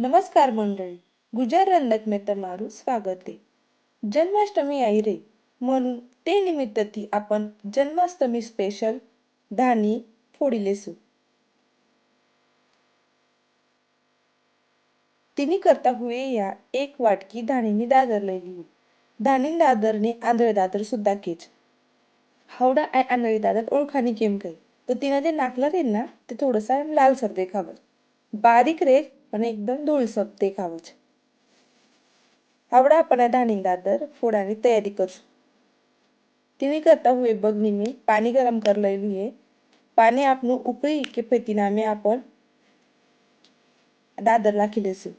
नमस्कार मंडळी गुजर रंडक में તમારું સ્વાગત છે જન્માષ્ટમી આવી રહી म्हणून તે નિમિત્તથી आपण જન્માષ્ટમી સ્પેશિયલ ધાની ફોડી લેશું तिने करता हुए या एक वाटकी धाणीनी दादर लई धाणी दादरने आंधळे दादर सुद्धा केच हावडा आय आंधळी दादर ओळखाणी केम काही तर तिनं जे नाकलं रे ना ते थोडंसं लालसर देखावं बारीक અને એકદમ ધૂળસપ દેખાવ છે. હવે આપણે ધાણી દાદર ફોડાની તૈયારી કરશું. તેની કરતા હું એ બગનીને પાણી ગરમ કરી લેલું છે પાણી આપનું ઉપરી કે પેટી નામે આપણ દાદર રાખી લેશું.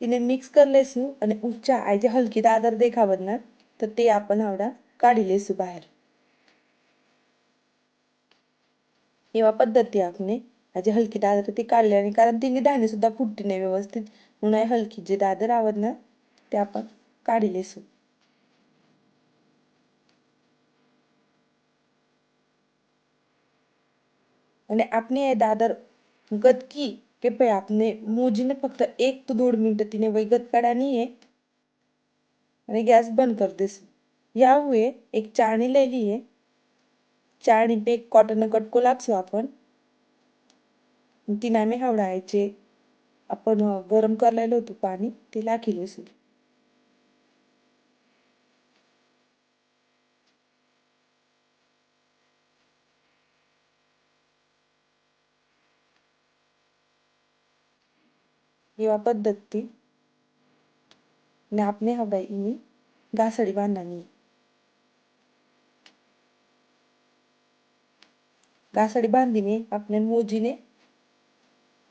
એને મિક્સ કરી લેશું અને ઊંચા આજે હલકી દાદર દેખાવત ના, તો તે આપણ હવડા કાઢી લેશું બહાર. किंवा पद्धती आपली ह्याची हलकी दादर ती काढली आणि कारण तिने धाणे सुद्धा फुटली नाही व्यवस्थित. म्हणून उन्हाळी हलकी जी दादर आवड ना ते आपण काढले सुद्धा आणि आपने दादर गदकी के पे आपने मोजीने फक्त एक तो दोन मिनिट तिने वही गत काढानी आहे आणि गॅस बंद कर दिस यामुळे एक चाणी लिहिली आहे चहा आणि बेक कट कटकू लागसू आपण. तिना मी हवडायचे. आपण गरम करायला होतो पाणी ते लागतील असतील किंवा पद्धती आणि आपणही हवं मी घासळी वांनांनी घासडी बांधिने आपने मोजीने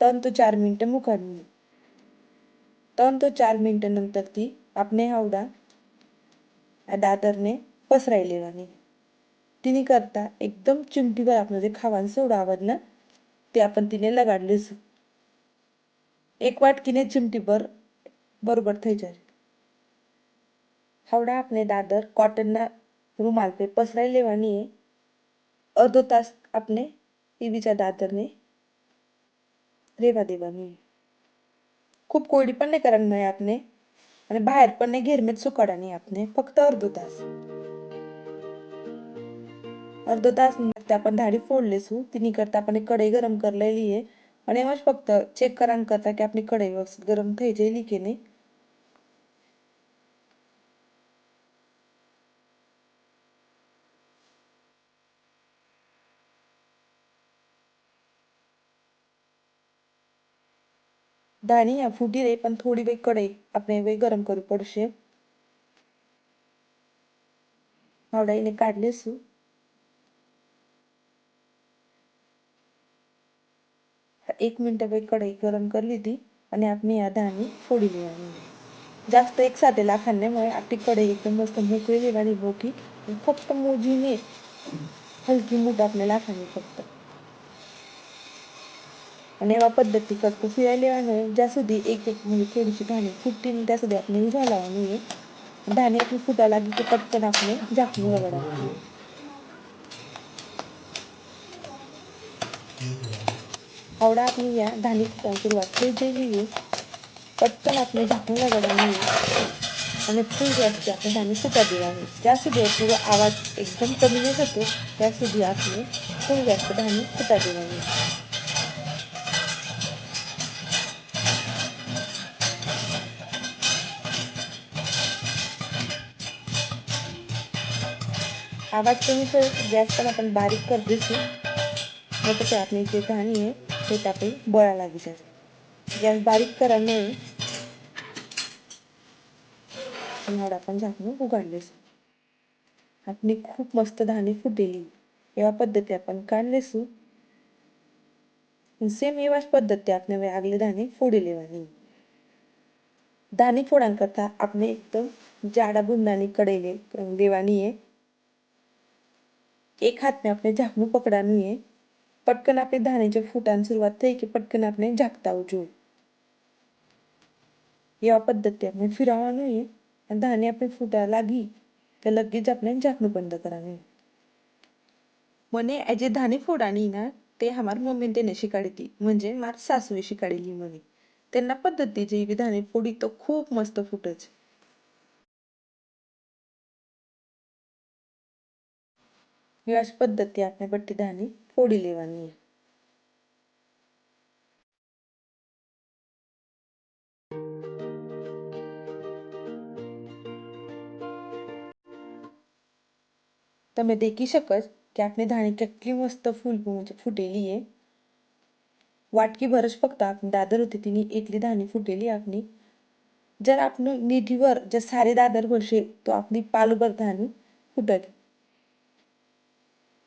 तंतु चार मिनिट मुखाडणे तंतु चार मिनिट नंतर ती आपने हावडा दादरने पसरायली राणी. तिने करता एकदम चिमटीवर आपण जे खावान सोडा आवडलं ते आपण तिने लगाडले एक वाट तिने चिमटीवर बरोबर थैचार हावडा आपले दादर कॉटनना रुमाल पे पसरायले वाणी आहे અડધો તાસ આપણે એ બીજા દાતરને રહેવા દેવાનું. ખૂબ કોરડી પણ નહીં કરવાની હોય આપને. અને બહાર પણ નહીં ઘેરમે જ સુકાડવાની આપને. ફક્ત અડધો તાસ અડધો તાસ નાખતા પણ ધાડી ફોડ લેશું. તેની કરતાં આપણે કઢાઈ ગરમ કરી લઈ લઈએ. અને એમાં જ ફક્ત ચેક કરવાનું કરતાં કે આપણી કઢાઈ વ્યવસ્થિત ગરમ થઈ જાય કે નહીં. દાણી આ ફૂટી રહી, પણ થોડી વે કઢાઈ આપણે વે ગરમ કરવું પડશે. માવડાઈને કાઢી લેશું. એક મિનિટ હવે કઢાઈ ગરમ કરી લીધી અને આપણે આ દાણી ફોડી લેવાની. જાસ્ત એક સાથે લાખાને આપણી કઢાઈ એકદમ મસ્ત મોકળી લેવાની મોટી ફક્ત મોજીને હલકી મૂઠ આપણે લાખાની ફક્ત. नेवा पद्धती करतो फिरायला आहे ज्या एक एक म्हणजे थोडीशी धाणी फुटतील त्या सुधी आपण झाला म्हणजे धाणी आपण फुटायला लागली की पटकन आपण झाकून वगैरे. आवडा आपण या धाणी फुटायला सुरुवात जे जी पटकन आपले झाकून रगडा आणि फुल जास्त आपण धाणी फुटा दिला आहे. त्या सुधी आवाज एकदम कमी नाही जातो त्या सुधी आपण फुल जास्त धाणी फुटा दिला आहे. आवाज कमी तर गॅस पण आपण बारीक कर देसू मग त्याच्या आपली जे धाणी आहे ते त्यापे बळा लागी जाते गॅस बारीक कराने एवढा आपण झाकून उघडलेस आपली खूप मस्त धाणी फुटेली एवा पद्धती आपण काढलेसू સેમ એવા જ પદ્ધતિ આપણે હવે આગલી ધાની ફોડી લેવાની ધાની ફોડાણ કરતા આપણે એકદમ જાડા બુંદાની કઢાઈ લેવાની एक हात ने आपने झाकणं पकडानी आहे पटकन आपली धाण्याच्या फुटान सुरुवात થઈ કે પટકન આપણે ઝાકતા આવજો એવા પદ્ધતિ આપણે ફિરાવવાનું એ અને ધાણી આપણે ફૂટા લાગી કે લગી જ આપણે ઝાકણું બંધ કરવાનું મને આ જે ધાણી ફોडाणी ना તે हमार મમ્મી તેને શીખવાડી હતી म्हणजे મારી સાસુએ શીખવાડેલી મને त्यांना पद्धती जी ધાણી ફોડી તો ખૂબ મસ્ત ફૂટે છે એવા જ પદ્ધતિ આપણે બટ્ટી દાળની ફોડી લેવાની તમે દેખી શકો છો કે આપણી ધાણી કેટલી મસ્ત ફૂલ म्हणजे ફૂટેલી आहे वाटकीभरच फक्त आपण दादर होती तिने એટલી ધાણી ફૂટેલી આપની जर आपण निधीवर जर सारे दादर भरशे तो आपली पालभर धाणी फुटत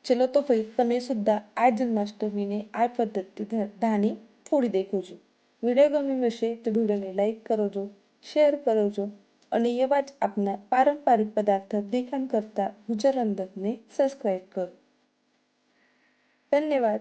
ચલો તમે सुद्धा આ જન્માષ્ટમીને આ પદ્ધતિ ધાની ફોડી દેખો છો. વીડિયો ગમ્યો હશે તો વિડીયોને લાઈક કરજો, શેર કરજો અને એવા જ આપના પારંપરિક પદાર્થ દેખાણ કરતા ગુજરાત અંદરને સબસ્ક્રાઈબ કરો. ધન્યવાદ.